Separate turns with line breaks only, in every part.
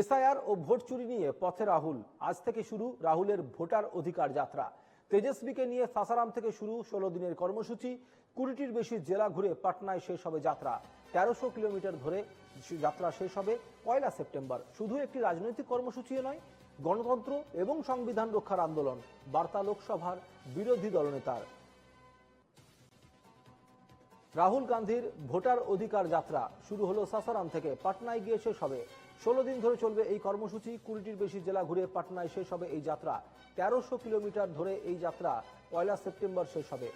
SIR ও vote চুরি নিয়ে পথে রাহুল। আজ থেকে শুরু রাহুলের ভোটার অধিকার যাত্রা। তেজস্বীকে নিয়ে সাসারাম থেকে শুরু ষোলো দিনের কর্মসূচি। কুড়িটির বেশি জেলা ঘুরে পাটনায় শেষ হবে যাত্রা। তেরোশো কিলোমিটার ধরে যাত্রা শেষ হবে পয়লা সেপ্টেম্বর। শুধু একটি রাজনৈতিক কর্মসূচি নয়, গণতন্ত্র এবং সংবিধান রক্ষার আন্দোলন। বার্তা লোকসভার বিরোধী দলনেতার। রাহুল গান্ধীর ভোটার অধিকার যাত্রা শুরু হলো সাসারাম থেকে। পাটনায় গিয়ে শেষ হবে। ষোলো দিন ধরে চলবে এই কর্মসূচি। কুড়িটির বেশি জেলা ঘুরে পাটনায় শেষ হবে এই যাত্রা। তেরোশো কিলোমিটার ধরে এই যাত্রা পয়লা সেপ্টেম্বর শেষ হবে।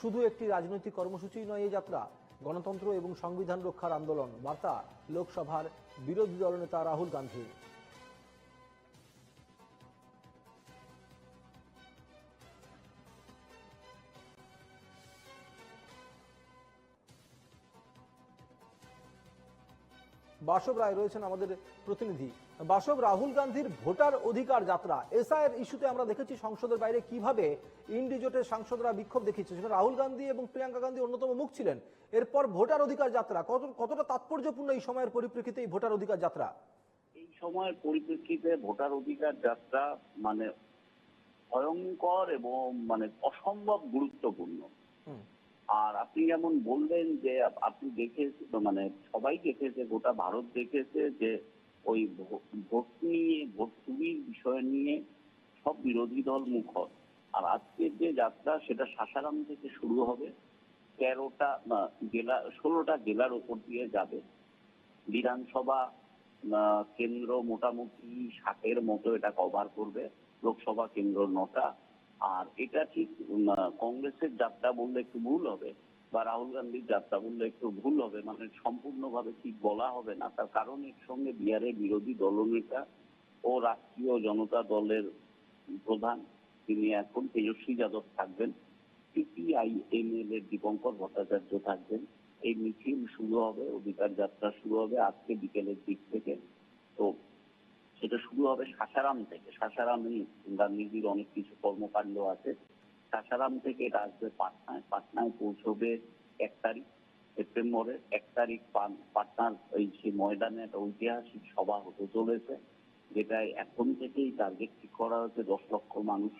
শুধু একটি রাজনৈতিক কর্মসূচি নয় এই যাত্রা। গণতন্ত্র এবং সংবিধান রক্ষার আন্দোলন। বার্তা, লোকসভার বিরোধী দলনেতা রাহুল গান্ধীর। বাসব রায় রয়েছেন আমাদের প্রতিনিধি। বাসব রাহুল গান্ধীর ভোটার অধিকার যাত্রা এসআইয়ের ইস্যুতে আমরা দেখেছি সংসদের বাইরে কীভাবে ইন্ডিজোটের সাংসদরা বিক্ষোভ দেখিয়েছে। সেখানে রাহুল গান্ধী এবং প্রিয়াঙ্কা গান্ধী অন্যতম মুখ ছিলেন। এরপর ভোটার অধিকার যাত্রা কত কতটা তাৎপর্যপূর্ণ এই সময়ের পরিপ্রেক্ষিতে এই ভোটার অধিকার যাত্রা?
এই সময়ের পরিপ্রেক্ষিতে ভোটার অধিকার যাত্রা মানে ভয়ঙ্কর এবং মানে অসম্ভব গুরুত্বপূর্ণ।
হুম।
আর আপনি যেমন বললেন যে আপ- আপনি দেখেছেন মানে সবাই দেখেছে, গোটা ভারত দেখেছে যে ওই ভোট নিয়ে, ভোট চুরির বিষয় নিয়ে সব বিরোধী দল মুখর। আর আজকের যে যাত্রা, সেটা সাসারাম থেকে শুরু হবে। তেরোটা জেলা, ষোলোটা জেলার উপর দিয়ে যাবে। বিধানসভা কেন্দ্র মোটামুটি ষাটের মতো এটা কভার করবে। লোকসভা কেন্দ্র নটা আর এটা ঠিক কংগ্রেসের যাত্রা বললে একটু ভুল হবে বা রাহুল গান্ধীর যাত্রা বললে একটু ভুল হবে মানে সম্পূর্ণভাবে ঠিক বলা হবে না। তার কারণ এর সঙ্গে বিহারের বিরোধী দলনেতা ও রাষ্ট্রীয় জনতা দলের প্রধান তিনি এখন তেজস্বী যাদব থাকবেন, সিপিআইএমএল এর দীপঙ্কর ভট্টাচার্য থাকবেন। এই মিছিল শুরু হবে, অধিকার যাত্রা শুরু হবে আজকে বিকেলের দিক থেকে। সেটা শুরু হবে সাসারাম থেকে। সাসারামে গান্ধীজির অনেক কিছু কর্মকাণ্ড আছে। সাসারাম থেকে এটা আসবে পাটনায়। পাটনায় পৌঁছবে এক তারিখ সেপ্টেম্বরের এক তারিখ পাটনার এই সেই ময়দানে একটা ঐতিহাসিক সভা হতে চলেছে, যেটায় এখন থেকেই টার্গেট ঠিক করা হয়েছে দশ লক্ষ মানুষ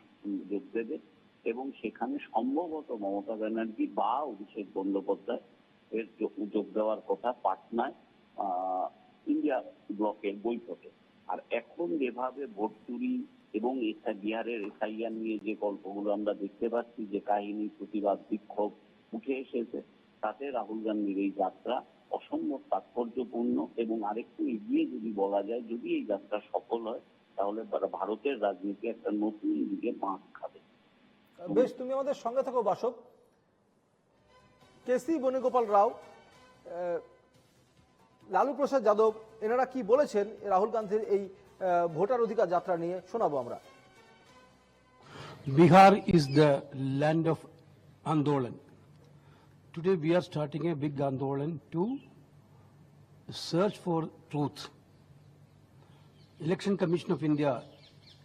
যোগ দেবে। এবং সেখানে সম্ভবত মমতা ব্যানার্জি বা অভিষেক বন্দ্যোপাধ্যায় এর যোগ দেওয়ার কথা পাটনায় ইন্ডিয়া ব্লকের বৈঠকে। আর এখন যেভাবে ভোট চুরি এবং বিহারের এসআইআর নিয়ে যে গল্পগুলো আমরা দেখতে পাচ্ছি, যে কাহিনী, প্রতিবাদ, বিক্ষোভ উঠে এসেছে, তাতে রাহুল গান্ধীর এই যাত্রা অসম্ভব তাৎপর্যপূর্ণ এবং আরেকটু এগিয়ে যদি বলা যায়, যদি এই যাত্রা সফল হয়, তাহলে ভারতের রাজনীতি একটা নতুন দিকে বাঁক খাবে।
বেশ, তুমি আমাদের সঙ্গে থাকো, বাসব। কেসি বনেগোপাল রাও লালু প্রসাদ যাদব এনারা কি বলেছেন রাহুল গান্ধীর এই ভোটার অধিকার যাত্রা নিয়ে শোনাবো আমরা
Bihar is the land of Andolan. Today we are starting a big Andolan to search for truth. Election Commission of India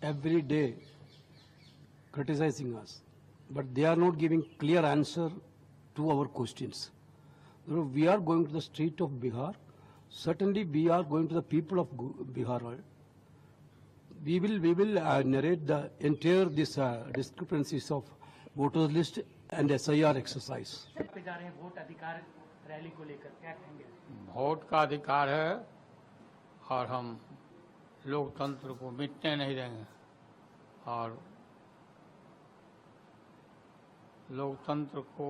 every day criticizing us, but they are not giving clear answer to our questions. Therefore, We are going to the street of Bihar. Certainly, we are going to the people of Bihar. We will, we will uh, narrate the entire this uh, discrepancies of voters list and SIR exercise.
पे जा रहे हैं vote अधिकार rally को लेकर क्या कहेंगे
vote का अधिकार है और हम लोकतंत्र को मिटने नहीं देंगे और लोकतंत्र को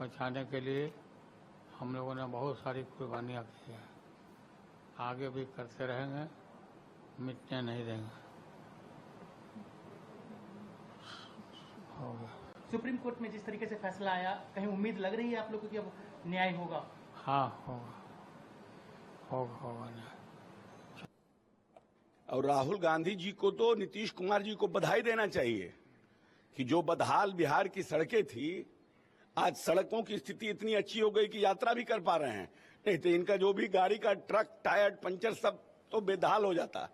बचाने के लिए हम लोगों ने बहुत सारी कुर्बानियाँ की हैं। आगे भी करते रहेंगे मिटने नहीं देंगे।
सुप्रीम कोर्ट में जिस तरीके से फैसला आया कहीं उम्मीद लग रही है आप लोगों की अब न्याय होगा?
हाँ होगा। होगा होगा नहीं
और राहुल गांधी जी को तो नीतीश कुमार जी को बधाई देना चाहिए कि जो बदहाल बिहार की सड़कें थी आज सड़कों की स्थिति इतनी अच्छी हो गई कि यात्रा भी कर पा रहे हैं। नहीं तो इनका जो भी गाड़ी का ट्रक टायर पंचर सब तो बेदहाल हो जाता।